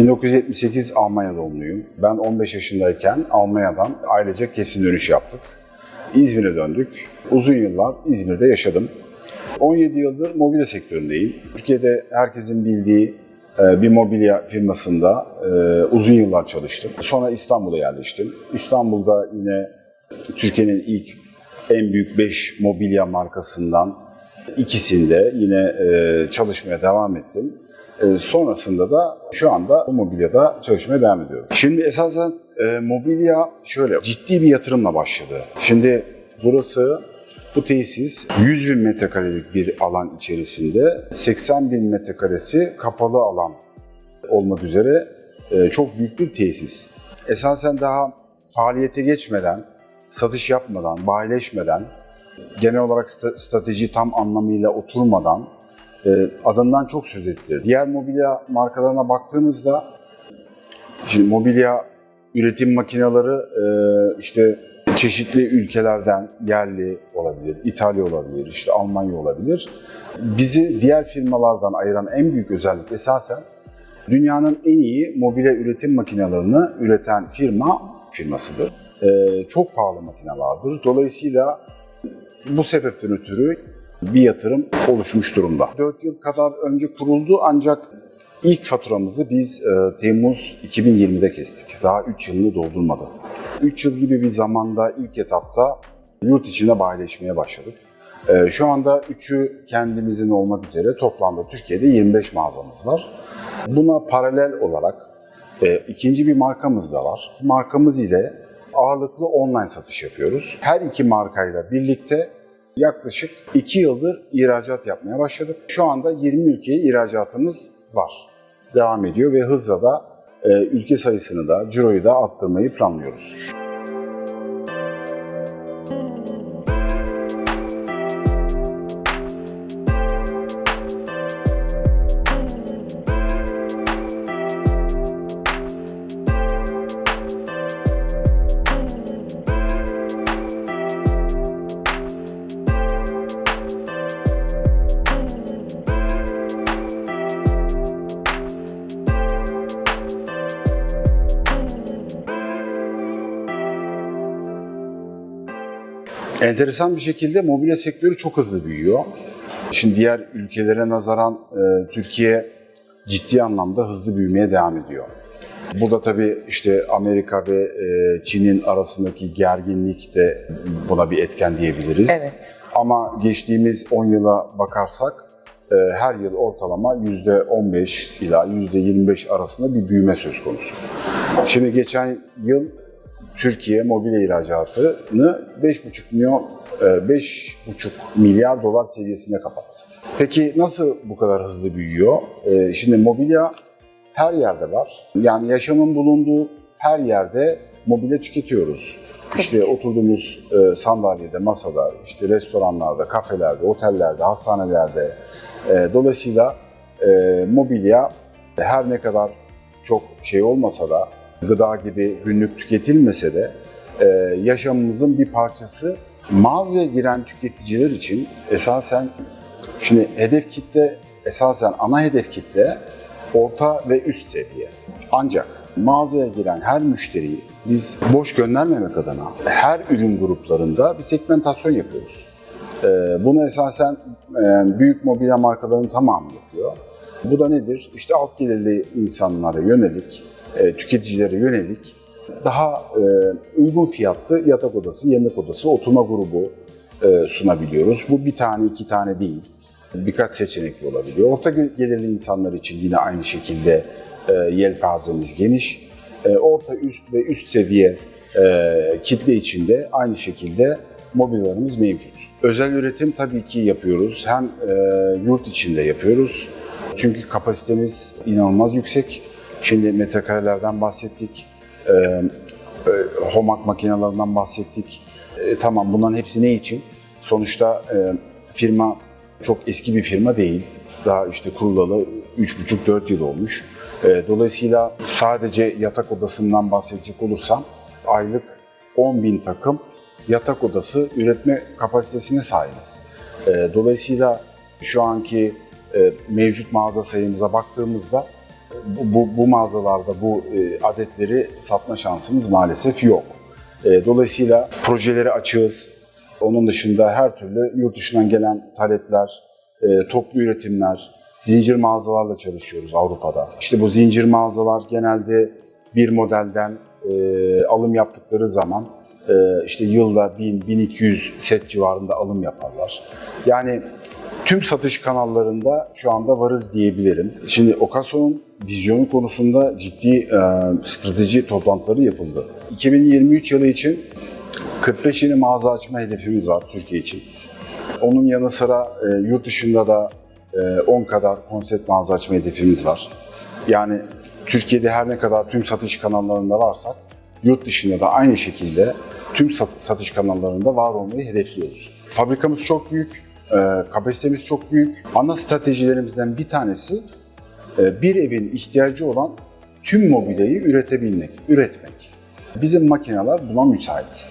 1978 Almanya doğumluyum. Ben 15 yaşındayken Almanya'dan ailece kesin dönüş yaptık. İzmir'e döndük. Uzun yıllar İzmir'de yaşadım. 17 yıldır mobilya sektöründeyim. Türkiye'de herkesin bildiği e, bir mobilya firmasında e, uzun yıllar çalıştım. Sonra İstanbul'a yerleştim. İstanbul'da yine Türkiye'nin ilk en büyük 5 mobilya markasından ikisinde yine e, çalışmaya devam ettim. E, sonrasında da şu anda bu mobilyada çalışmaya devam ediyorum. Şimdi esasen e, mobilya şöyle ciddi bir yatırımla başladı. Şimdi burası bu tesis 100 bin metrekarelik bir alan içerisinde 80 bin metrekaresi kapalı alan olmak üzere e, çok büyük bir tesis. Esasen daha faaliyete geçmeden, satış yapmadan, bayileşmeden, genel olarak strateji tam anlamıyla oturmadan adından çok söz ettirir. Diğer mobilya markalarına baktığımızda Şimdi mobilya üretim makineleri işte çeşitli ülkelerden yerli olabilir, İtalya olabilir, işte Almanya olabilir. Bizi diğer firmalardan ayıran en büyük özellik esasen dünyanın en iyi mobilya üretim makinelerini üreten firma firmasıdır. E, çok pahalı makinelerdir. Dolayısıyla bu sebepten ötürü bir yatırım oluşmuş durumda. 4 yıl kadar önce kuruldu ancak ilk faturamızı biz e, Temmuz 2020'de kestik. Daha 3 yılını doldurmadı. 3 yıl gibi bir zamanda ilk etapta yurt içinde bayileşmeye başladık. E, şu anda 3'ü kendimizin olmak üzere toplamda Türkiye'de 25 mağazamız var. Buna paralel olarak e, ikinci bir markamız da var. Markamız ile ağırlıklı online satış yapıyoruz. Her iki markayla birlikte yaklaşık 2 yıldır ihracat yapmaya başladık. Şu anda 20 ülkeye ihracatımız var. Devam ediyor ve hızla da e, ülke sayısını da, ciroyu da arttırmayı planlıyoruz. Enteresan bir şekilde mobilya sektörü çok hızlı büyüyor. Şimdi diğer ülkelere nazaran e, Türkiye ciddi anlamda hızlı büyümeye devam ediyor. Bu da tabii işte Amerika ve e, Çin'in arasındaki gerginlik de buna bir etken diyebiliriz. Evet. Ama geçtiğimiz 10 yıla bakarsak e, her yıl ortalama %15 ila %25 arasında bir büyüme söz konusu. Şimdi geçen yıl Türkiye mobilya ihracatını 5,5 milyon e, 5,5 milyar dolar seviyesine kapattı. Peki nasıl bu kadar hızlı büyüyor? E, Şimdi mobilya her yerde var. Yani yaşamın bulunduğu her yerde mobilya tüketiyoruz. İşte oturduğumuz e, sandalyede, masada, işte restoranlarda, kafelerde, otellerde, hastanelerde. E, dolayısıyla e, mobilya her ne kadar çok şey olmasa da, gıda gibi günlük tüketilmese de e, yaşamımızın bir parçası. Mağazaya giren tüketiciler için esasen, şimdi hedef kitle, esasen ana hedef kitle orta ve üst seviye. Ancak mağazaya giren her müşteriyi biz boş göndermemek adına her ürün gruplarında bir segmentasyon yapıyoruz. Ee, Bunu esasen e, büyük mobilya markalarının tamamı yapıyor. Bu da nedir? İşte alt gelirli insanlara yönelik, e, tüketicilere yönelik daha e, uygun fiyatlı yatak odası, yemek odası, oturma grubu e, sunabiliyoruz. Bu bir tane, iki tane değil. Birkaç seçenekli olabiliyor. Orta gelirli insanlar için yine aynı şekilde e, yelpazemiz geniş. E, orta, üst ve üst seviye e, kitle içinde aynı şekilde mobilyalarımız mevcut. Özel üretim tabii ki yapıyoruz. Hem e, yurt içinde yapıyoruz. Çünkü kapasitemiz inanılmaz yüksek. Şimdi metrekarelerden bahsettik. E, e, homak makinelerinden bahsettik. E, tamam bunların hepsi ne için? Sonuçta e, firma çok eski bir firma değil. Daha işte kurulalı 3,5-4 yıl olmuş. E, dolayısıyla sadece yatak odasından bahsedecek olursam aylık 10 bin takım yatak odası üretme kapasitesine sahibiz. E, dolayısıyla şu anki e, mevcut mağaza sayımıza baktığımızda bu, bu, bu mağazalarda bu e, adetleri satma şansımız maalesef yok. E, dolayısıyla projeleri açığız. Onun dışında her türlü yurt dışından gelen talepler, e, toplu üretimler, zincir mağazalarla çalışıyoruz Avrupa'da. İşte bu zincir mağazalar genelde bir modelden e, alım yaptıkları zaman e, işte yılda 1000-1200 set civarında alım yaparlar. Yani tüm satış kanallarında şu anda varız diyebilirim. Şimdi Okaso'nun vizyonu konusunda ciddi e, strateji toplantıları yapıldı. 2023 yılı için 45 yeni mağaza açma hedefimiz var Türkiye için. Onun yanı sıra e, yurt dışında da e, 10 kadar konsept mağaza açma hedefimiz var. Yani Türkiye'de her ne kadar tüm satış kanallarında varsak, yurt dışında da aynı şekilde tüm sat- satış kanallarında var olmayı hedefliyoruz. Fabrikamız çok büyük, kapasitemiz çok büyük. Ana stratejilerimizden bir tanesi e, bir evin ihtiyacı olan tüm mobilyayı üretebilmek, üretmek. Bizim makineler buna müsait.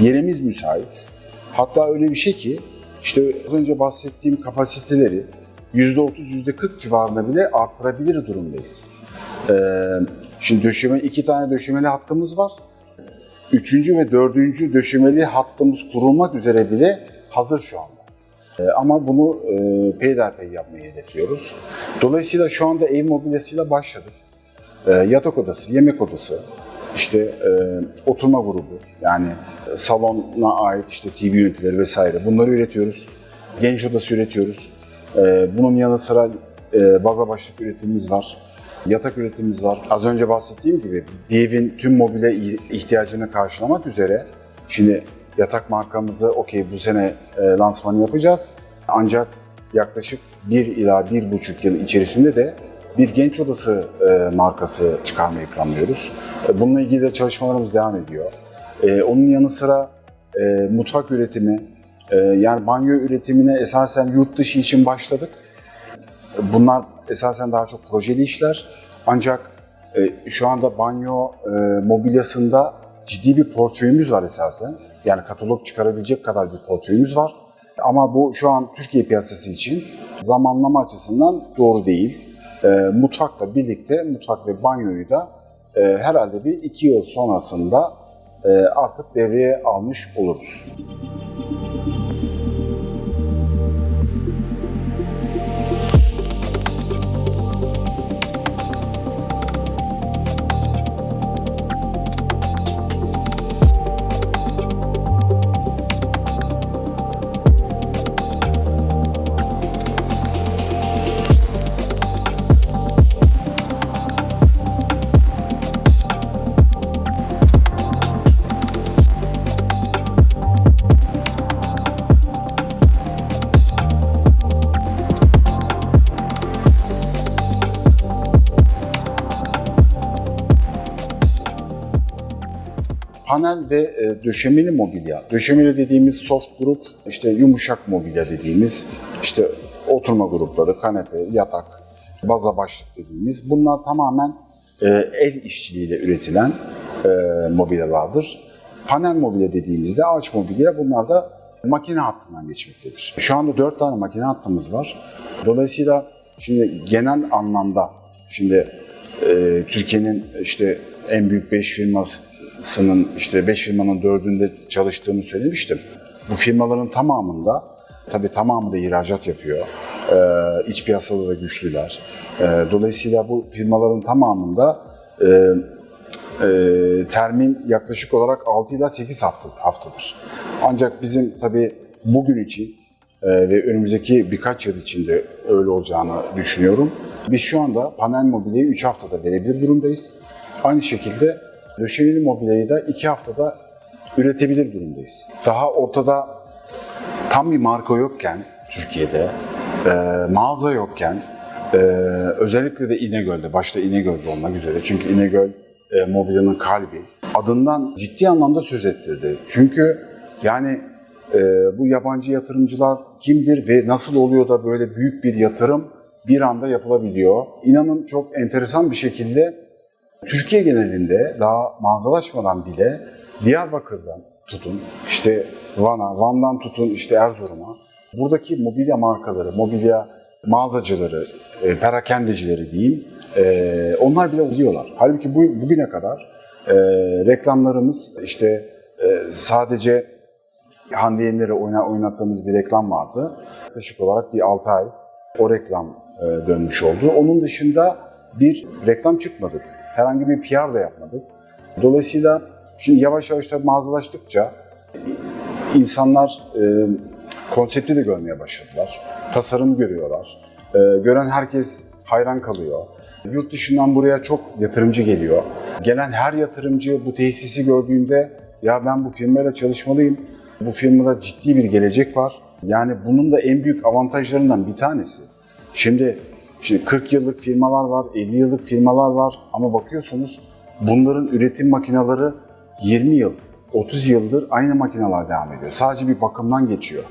Yerimiz müsait. Hatta öyle bir şey ki işte az önce bahsettiğim kapasiteleri %30, %40 civarında bile arttırabilir durumdayız. Ee, şimdi döşeme, iki tane döşemeli hattımız var. Üçüncü ve dördüncü döşemeli hattımız kurulmak üzere bile hazır şu anda. Ee, ama bunu e, peyderpey yapmayı hedefliyoruz. Dolayısıyla şu anda ev mobilyasıyla başladık. Ee, yatak odası, yemek odası, işte e, oturma grubu yani salona ait işte TV üniteleri vesaire bunları üretiyoruz. Genç odası üretiyoruz. Ee, bunun yanı sıra e, baza başlık üretimimiz var. Yatak üretimimiz var. Az önce bahsettiğim gibi bir evin tüm mobilya ihtiyacını karşılamak üzere şimdi yatak markamızı okey bu sene e, lansmanı yapacağız. Ancak yaklaşık 1 ila 1,5 yıl içerisinde de bir genç odası e, markası çıkarmayı planlıyoruz. E, bununla ilgili de çalışmalarımız devam ediyor. E, onun yanı sıra e, mutfak üretimi, e, yani banyo üretimine esasen yurt dışı için başladık. Bunlar esasen daha çok projeli işler. Ancak e, şu anda banyo e, mobilyasında ciddi bir portföyümüz var esasen. Yani katalog çıkarabilecek kadar bir portföyümüz var. Ama bu şu an Türkiye piyasası için zamanlama açısından doğru değil. E, mutfakla birlikte mutfak ve banyoyu da e, herhalde bir iki yıl sonrasında e, artık devreye almış oluruz. Panel ve e, döşemeli mobilya. Döşemeli dediğimiz soft grup, işte yumuşak mobilya dediğimiz, işte oturma grupları, kanepe, yatak, baza başlık dediğimiz. Bunlar tamamen e, el işçiliğiyle üretilen e, mobilyalardır. Panel mobilya dediğimizde ağaç mobilya bunlar da makine hattından geçmektedir. Şu anda dört tane makine hattımız var. Dolayısıyla şimdi genel anlamda şimdi e, Türkiye'nin işte en büyük 5 firmasının işte 5 firmanın dördünde çalıştığını söylemiştim. Bu firmaların tamamında tabii tamamı da ihracat yapıyor. E, iç piyasada da güçlüler. E, dolayısıyla bu firmaların tamamında e, e, termin yaklaşık olarak 6 ila 8 hafta, haftadır. Ancak bizim tabii bugün için e, ve önümüzdeki birkaç yıl içinde öyle olacağını düşünüyorum. Biz şu anda panel mobilyayı 3 haftada verebilir durumdayız. Aynı şekilde döşemeli mobilyayı da 2 haftada üretebilir durumdayız. Daha ortada tam bir marka yokken Türkiye'de, e, mağaza yokken, e, özellikle de İnegöl'de, başta İnegöl'de olmak üzere çünkü İnegöl e, mobilyanın kalbi, adından ciddi anlamda söz ettirdi. Çünkü yani e, bu yabancı yatırımcılar kimdir ve nasıl oluyor da böyle büyük bir yatırım bir anda yapılabiliyor? İnanın çok enteresan bir şekilde Türkiye genelinde daha mağazalaşmadan bile Diyarbakır'dan tutun, işte Van'a, Van'dan tutun işte Erzurum'a. Buradaki mobilya markaları, mobilya mağazacıları, e, perakendecileri diyeyim, e, onlar bile oluyorlar. Halbuki bu, bugüne kadar e, reklamlarımız işte e, sadece Hande Yener'e oyna, oynattığımız bir reklam vardı. Yaklaşık olarak bir 6 ay o reklam e, dönmüş oldu. Onun dışında bir reklam çıkmadık. Herhangi bir PR da yapmadık. Dolayısıyla şimdi yavaş yavaş da mağazalaştıkça insanlar e, konsepti de görmeye başladılar. Tasarım görüyorlar. E, gören herkes hayran kalıyor. Yurt dışından buraya çok yatırımcı geliyor. Gelen her yatırımcı bu tesisi gördüğünde ya ben bu firmayla çalışmalıyım. Bu firmada ciddi bir gelecek var. Yani bunun da en büyük avantajlarından bir tanesi. Şimdi, şimdi 40 yıllık firmalar var, 50 yıllık firmalar var ama bakıyorsunuz bunların üretim makineleri 20 yıl, 30 yıldır aynı makineler devam ediyor. Sadece bir bakımdan geçiyor.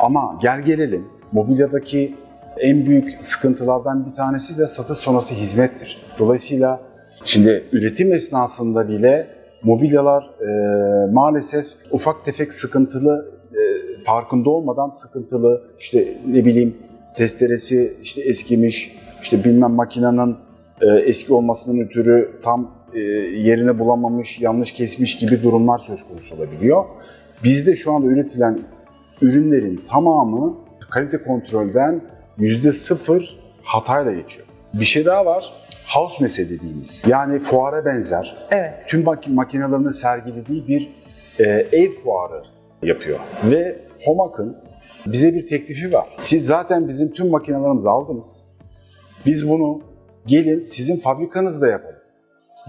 Ama gel gelelim mobilyadaki en büyük sıkıntılardan bir tanesi de satış sonrası hizmettir. Dolayısıyla şimdi üretim esnasında bile mobilyalar e, maalesef ufak tefek sıkıntılı e, farkında olmadan sıkıntılı işte ne bileyim testeresi işte eskimiş işte bilmem makinenin e, eski olmasının ötürü tam e, yerine bulamamış, yanlış kesmiş gibi durumlar söz konusu olabiliyor. Bizde şu anda üretilen ürünlerin tamamı kalite kontrolden yüzde sıfır hatayla geçiyor. Bir şey daha var. House mese dediğimiz. Yani fuara benzer. Evet. Tüm mak- makinelerini sergilediği bir e, ev fuarı yapıyor. Ve Homak'ın bize bir teklifi var. Siz zaten bizim tüm makinelerimizi aldınız. Biz bunu gelin sizin fabrikanızda yapalım.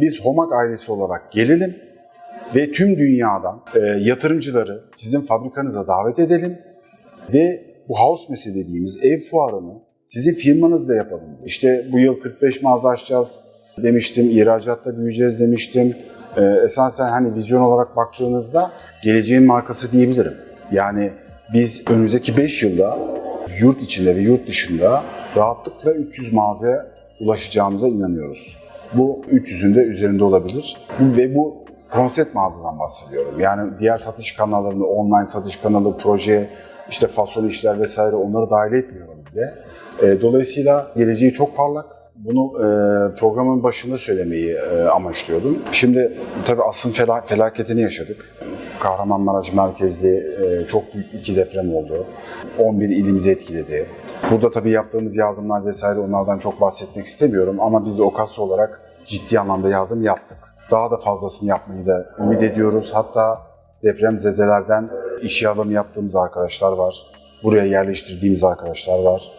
Biz Homak ailesi olarak gelelim ve tüm dünyadan e, yatırımcıları sizin fabrikanıza davet edelim ve bu house mese dediğimiz ev fuarını sizin firmanızda yapalım. İşte bu yıl 45 mağaza açacağız demiştim, ihracatta büyüyeceğiz demiştim. E, esasen hani vizyon olarak baktığınızda geleceğin markası diyebilirim. Yani biz önümüzdeki 5 yılda yurt içinde ve yurt dışında rahatlıkla 300 mağazaya ulaşacağımıza inanıyoruz. Bu 300'ün de üzerinde olabilir. Ve bu konsept mağazadan bahsediyorum. Yani diğer satış kanallarını, online satış kanalı, proje, işte fason işler vesaire onları dahil etmiyorum bile. E, dolayısıyla geleceği çok parlak. Bunu e, programın başında söylemeyi e, amaçlıyordum. Şimdi tabii fela- felaketini yaşadık. Kahramanmaraş merkezli e, çok büyük iki deprem oldu. 11 ilimizi etkiledi. Burada tabii yaptığımız yardımlar vesaire onlardan çok bahsetmek istemiyorum ama biz de OKAS olarak ciddi anlamda yardım yaptık. Daha da fazlasını yapmayı da ümit ediyoruz. Hatta depremzedelerden işe alım yaptığımız arkadaşlar var. Buraya yerleştirdiğimiz arkadaşlar var.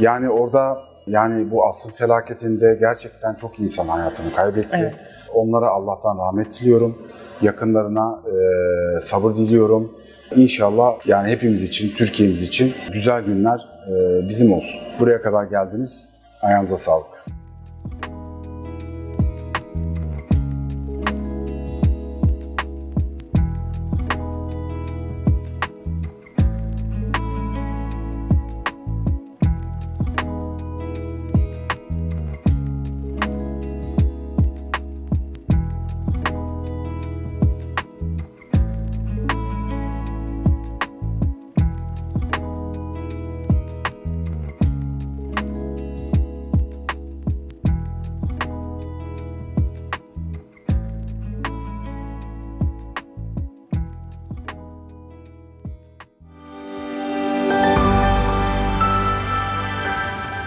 Yani orada yani bu asıl felaketinde gerçekten çok insan hayatını kaybetti. Evet. Onlara Allah'tan rahmet diliyorum. Yakınlarına e, sabır diliyorum. İnşallah yani hepimiz için, Türkiye'miz için güzel günler e, bizim olsun. Buraya kadar geldiniz. Ayağınıza sağlık.